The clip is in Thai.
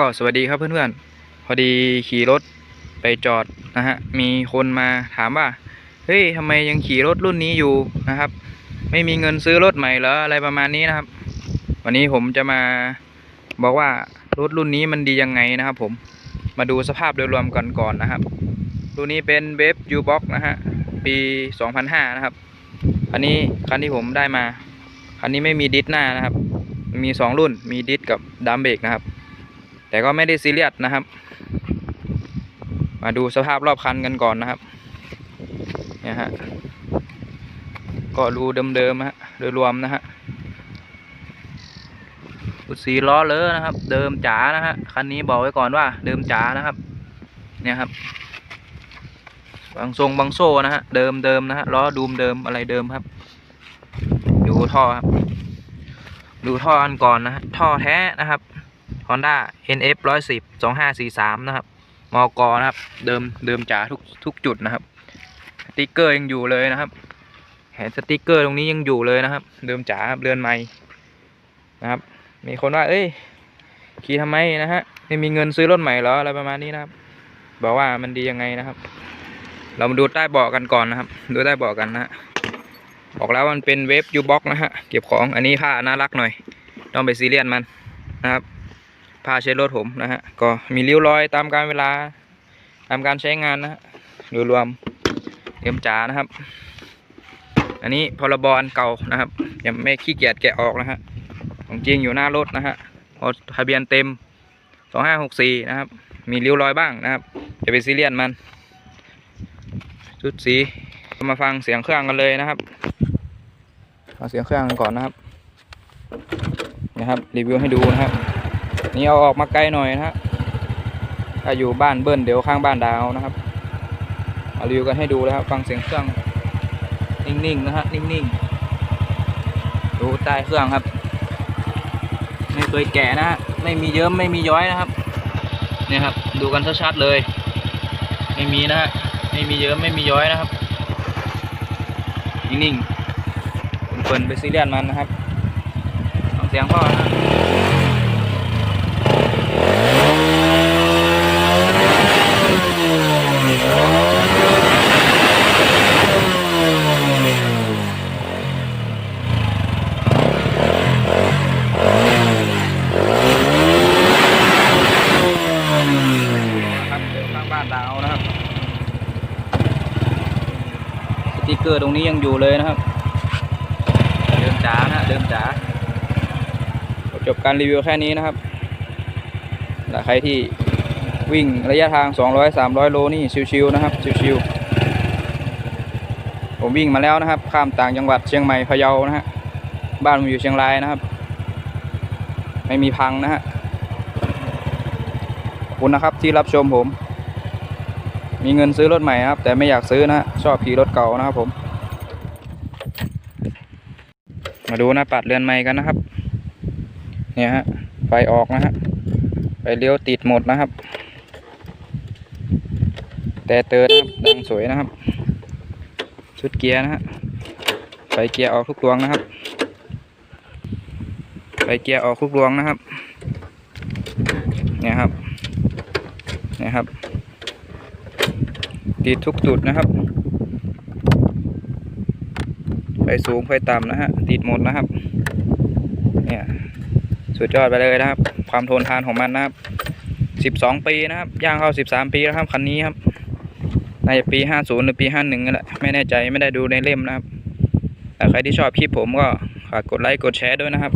ก็สวัสดีครับเพื่อนๆ พอดีขี่รถไปจอดนะฮะ มีคนมาถามว่า เฮ้ยทำไมยังขี่รถรุ่นนี้อยู่นะครับ ไม่มีเงินซื้อรถใหม่เหรออะไรประมาณนี้นะครับ วันนี้ผมจะมาบอกว่ารถรุ่นนี้มันดียังไงนะครับ ผม มาดูสภาพโดยรวมกันก่อนนะครับ รุ่นนี้เป็นเวฟยูบ็อกนะฮะ ปี 2005 นะครับ อันนี้คันที่ผมได้มา คันนี้ไม่มีดิสหน้านะครับ มีสองรุ่น มีดิสกับดัมเบรกนะครับ แต่ก็ไม่ได้ซีเรียสนะครับ มาดูสภาพรอบคันกันก่อนนะครับเนี่ยฮะก็รูเดิมๆฮะโดยรวมนะฮะอุดสีล้อเลอะนะครับ เดิมจ๋านะฮะคันนี้บอกไว้ก่อนว่า เดิมจ๋านะครับ เนี่ยครับบางทรงบางโซ่นะฮะเดิมเดิมนะฮะล้อดูมเดิมอะไรเดิมครับ ดูท่อครับ ดูท่ออันก่อนนะฮะท่อแท้นะครับ Honda NF 110 2543 นะครับ มอกนะครับ เดิมเดิมจ๋าทุกทุกจุดนะครับ สติกเกอร์ยังอยู่เลยนะครับแผนสติกเกอร์ตรงนี้ยังอยู่เลยนะครับ เดิมจ๋าเรือนใหม่นะครับ มีคนว่า เอ้ย ขี่ทำไมนะฮะ ไม่มีเงินซื้อรถใหม่เหรอ อะไรประมาณนี้นะครับ บอกว่ามันดียังไงนะครับ เรามาดูใต้เบาะกันก่อนนะครับ ดูใต้เบาะกันนะฮะบอกแล้วมันเป็นเวฟยูบ็อกนะฮะ เก็บของ อันนี้ผ้าน่ารักหน่อย ต้องไปซีเรียสมันนะครับ ผ้าเช็ดรถผมนะฮะก็มีริ้วรอยตามการเวลาตามการใช้งานนะฮะโดยรวมเตรียมจ๋านะครับ อันนี้พรบอันเก่านะครับยังไม่ขี้เกียจแกะออกนะฮะของจริงอยู่หน้ารถนะฮะพอทะเบียนเต็ม2564นะครับ มีริ้วรอยบ้างนะครับจะไปซีเรียสมัน ชุดสีมาฟังเสียงเครื่องกันเลยนะครับฟังเสียงเครื่องกันก่อนนะครับ นะครับรีวิวให้ดูนะครับ นี่เอาออกมาไกลหน่อยนะฮะถ้าอยู่บ้านเบิ้ลเดี๋ยวข้างบ้านดาวนะครับมารีวิวกันให้ดูนะครับฟังเสียงเครื่องนิ่งๆนะฮะนิ่งๆดูใต้เครื่องครับ ไม่เคยแกะนะฮะไม่มีเยิ้มไม่มีย้อยนะครับเนี่ยครับ ดูกันชัดๆเลย ไม่มีนะฮะไม่มีเยิ้มไม่มีย้อยนะครับ นิ่งๆเปิดไปซีเรียสมันนะครับฟังเสียงพ่อนะฮะ ครับเดินข้างบ้านดาวนะครับ ส ติกเกอร์ตรงนี้ยังอยู่เลยนะครับ เดิมจ๋านะฮะเดิมจ๋าจบการรีวิวแค่นี้นะครับและใครที่วิ่งระยะทาง 200-300 โลนี่ชิวๆนะครับชิวๆผมวิ่งมาแล้วนะครับ ข้ามต่างจังหวัดเชียงใหม่พะเยานะฮะบ้านผมอยู่เชียงรายนะครับ ไม่มีพังนะฮะขอบคุณนะครับที่รับชมผม มีเงินซื้อรถใหม่นะครับ แต่ไม่อยากซื้อนะชอบขี่รถเก่านะครับผม มาดูหน้าปัดเรือนใหม่กันนะครับ เนี่ยฮะไฟออกนะฮะไฟเลี้ยวติดหมดนะครับ แต่เตือนนะครับดังสวยนะครับ ชุดเกียร์นะฮะไฟเกียร์ออกทุกดวงนะครับไฟเกียร์ออกทุกดวงนะครับ เนี่ยครับ เนี่ยครับ ดทุกจุดนะครับ ไฟสูงไฟต่ำนะฮะติดหมดนะครับ เนี่ยสุดยอดไปเลยนะครับ ความทนทานของมันนะครับ 12 ปีนะครับ ย่างเข้า 13 ปีแล้วครับคันนี้ครับน่าจะปี 50 หรือปี 51นั่นแหละ ไม่แน่ใจไม่ได้ดูในเล่มนะครับแต่ใครที่ชอบคลิปผมก็ฝากกดไลค์กดแชร์ด้วยนะครับ